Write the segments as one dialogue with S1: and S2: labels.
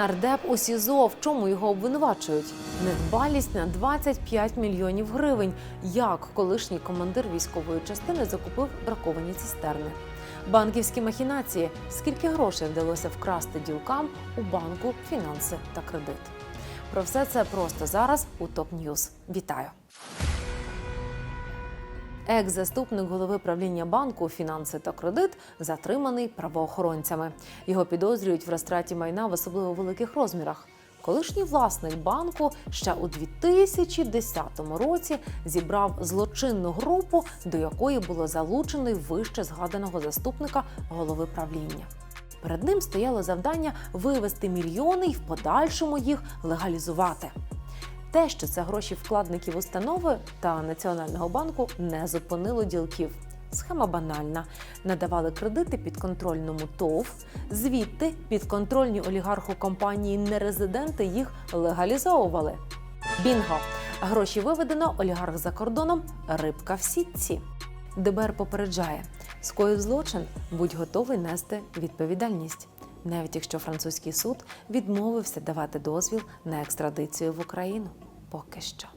S1: Нардеп у СІЗО. В чому його обвинувачують? Недбалість на 25 мільйонів гривень. Як колишній командир військової частини закупив браковані цистерни? Банківські махінації. Скільки грошей вдалося вкрасти ділкам у банку, фінанси та кредит? Про все це просто зараз у ТОП Ньюз. Вітаю! Екс-заступник голови правління банку фінанси та кредит затриманий правоохоронцями. Його підозрюють в розтраті майна в особливо великих розмірах. Колишній власник банку ще у 2010 році зібрав злочинну групу, до якої було залучений вище згаданого заступника голови правління. Перед ним стояло завдання вивести мільйони і в подальшому їх легалізувати. Те, що це гроші вкладників установи та Національного банку, не зупинило ділків. Схема банальна: надавали кредити підконтрольному ТОВ, звідти підконтрольні олігарху компанії нерезиденти їх легалізовували. Бінго! Гроші виведено, олігарх за кордоном, рибка в сітці. ДБР попереджає: скоїв злочин, будь готовий нести відповідальність. Навіть якщо французький суд відмовився давати дозвіл на екстрадицію в Україну, поки що.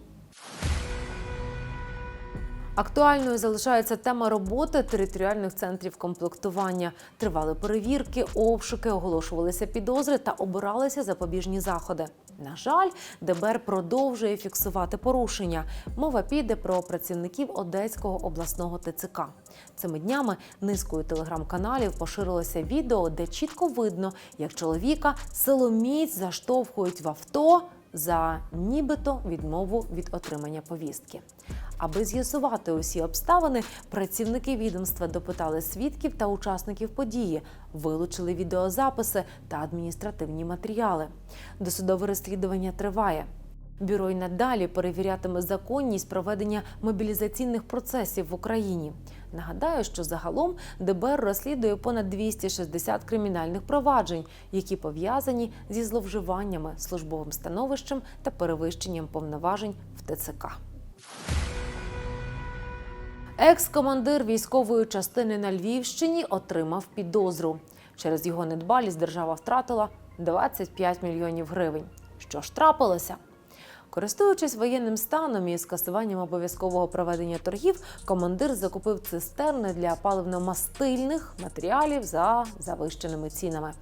S1: Актуальною залишається тема роботи територіальних центрів комплектування. Тривали перевірки, обшуки, оголошувалися підозри та обиралися запобіжні заходи. На жаль, ДБР продовжує фіксувати порушення. Мова піде про працівників Одеського обласного ТЦК. Цими днями низкою телеграм-каналів поширилося відео, де чітко видно, як чоловіка силоміць заштовхують в авто за нібито відмову від отримання повістки. Аби з'ясувати усі обставини, працівники відомства допитали свідків та учасників події, вилучили відеозаписи та адміністративні матеріали. Досудове розслідування триває. Бюро й надалі перевірятиме законність проведення мобілізаційних процесів в Україні. Нагадаю, що загалом ДБР розслідує понад 260 кримінальних проваджень, які пов'язані зі зловживаннями службовим становищем та перевищенням повноважень в ТЦК. Екс-командир військової частини на Львівщині отримав підозру. Через його недбалість держава втратила 25 мільйонів гривень. Що ж трапилося? Користуючись воєнним станом і скасуванням обов'язкового проведення торгів, командир закупив цистерни для паливно-мастильних матеріалів за завищеними цінами.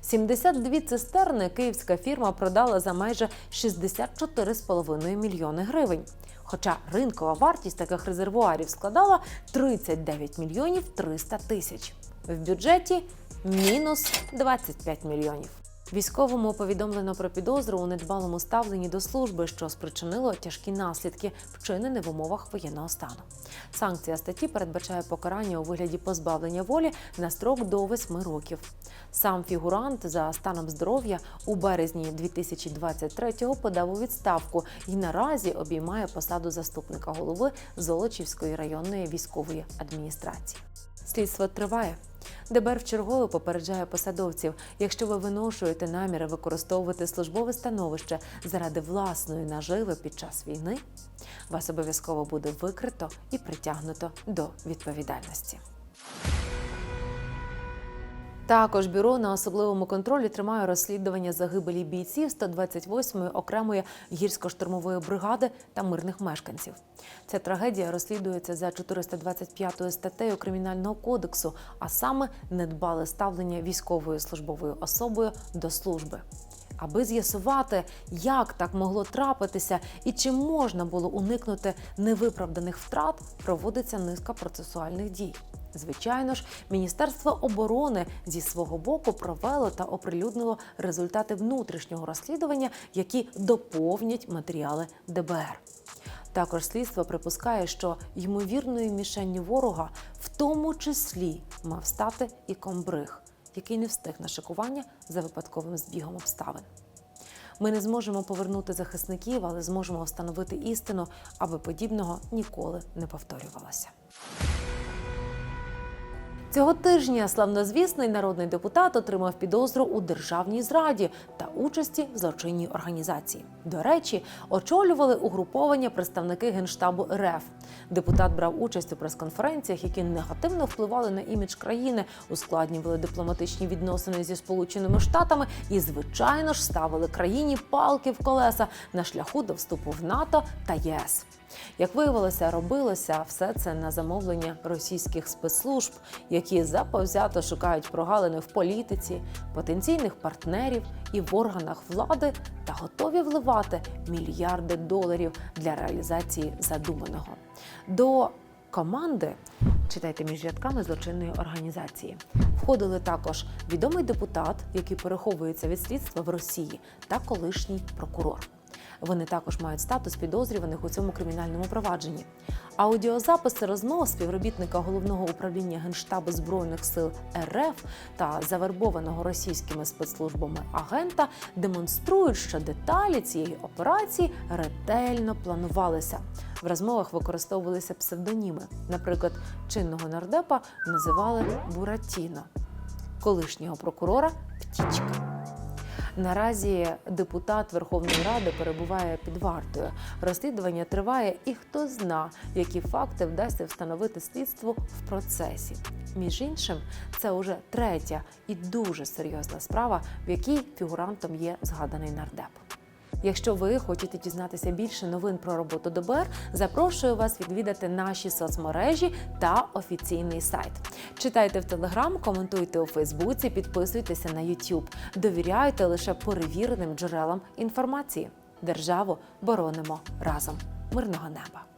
S1: 72 цистерни київська фірма продала за майже 64,5 мільйони гривень. Хоча ринкова вартість таких резервуарів складала 39 мільйонів 300 тисяч. В бюджеті мінус 25 мільйонів. Військовому повідомлено про підозру у недбалому ставленні до служби, що спричинило тяжкі наслідки, вчинені в умовах воєнного стану. Санкція статті передбачає покарання у вигляді позбавлення волі на строк до 8 років. Сам фігурант за станом здоров'я у березні 2023-го подав у відставку і наразі обіймає посаду заступника голови Золочівської районної військової адміністрації. Слідство триває. ДБР вчергове попереджає посадовців, якщо ви виношуєте наміри використовувати службове становище заради власної наживи під час війни, вас обов'язково буде викрито і притягнуто до відповідальності. Також бюро на особливому контролі тримає розслідування загибелі бійців 128-ї окремої гірсько-штурмової бригади та мирних мешканців. Ця трагедія розслідується за 425 статтею Кримінального кодексу, а саме недбале ставлення військовою службовою особою до служби. Аби з'ясувати, як так могло трапитися і чи можна було уникнути невиправданих втрат, проводиться низка процесуальних дій. Звичайно ж, Міністерство оборони зі свого боку провело та оприлюднило результати внутрішнього розслідування, які доповнять матеріали ДБР. Також слідство припускає, що ймовірною мішенню ворога в тому числі мав стати і комбриг, який не встиг на шикування за випадковим збігом обставин. Ми не зможемо повернути захисників, але зможемо встановити істину, аби подібного ніколи не повторювалося. Цього тижня славнозвісний народний депутат отримав підозру у державній зраді та участі в злочинній організації. До речі, очолювали угруповання представники генштабу РФ. Депутат брав участь у прес-конференціях, які негативно впливали на імідж країни, ускладнювали дипломатичні відносини зі Сполученими Штатами і, звичайно ж, ставили країні палки в колеса на шляху до вступу в НАТО та ЄС. Як виявилося, робилося все це на замовлення російських спецслужб, які заповзято шукають прогалини в політиці, потенційних партнерів і в органах влади та готові вливати мільярди доларів для реалізації задуманого. До команди читайте між рядками злочинної організації. Входили також відомий депутат, який переховується від слідства в Росії, та колишній прокурор. Вони також мають статус підозрюваних у цьому кримінальному провадженні. Аудіозаписи розмов співробітника головного управління генштабу збройних сил РФ та завербованого російськими спецслужбами агента демонструють, що деталі цієї операції ретельно планувалися. В розмовах використовувалися псевдоніми. Наприклад, чинного нардепа називали Буратіно, колишнього прокурора Птічка. Наразі депутат Верховної Ради перебуває під вартою. Розслідування триває, і хто зна, які факти вдасться встановити слідству в процесі. Між іншим, це уже третя і дуже серйозна справа, в якій фігурантом є згаданий нардеп. Якщо ви хочете дізнатися більше новин про роботу ДБР, запрошую вас відвідати наші соцмережі та офіційний сайт. Читайте в Телеграм, коментуйте у Фейсбуці, підписуйтеся на YouTube. Довіряйте лише перевіреним джерелам інформації. Державу боронимо разом. Мирного неба!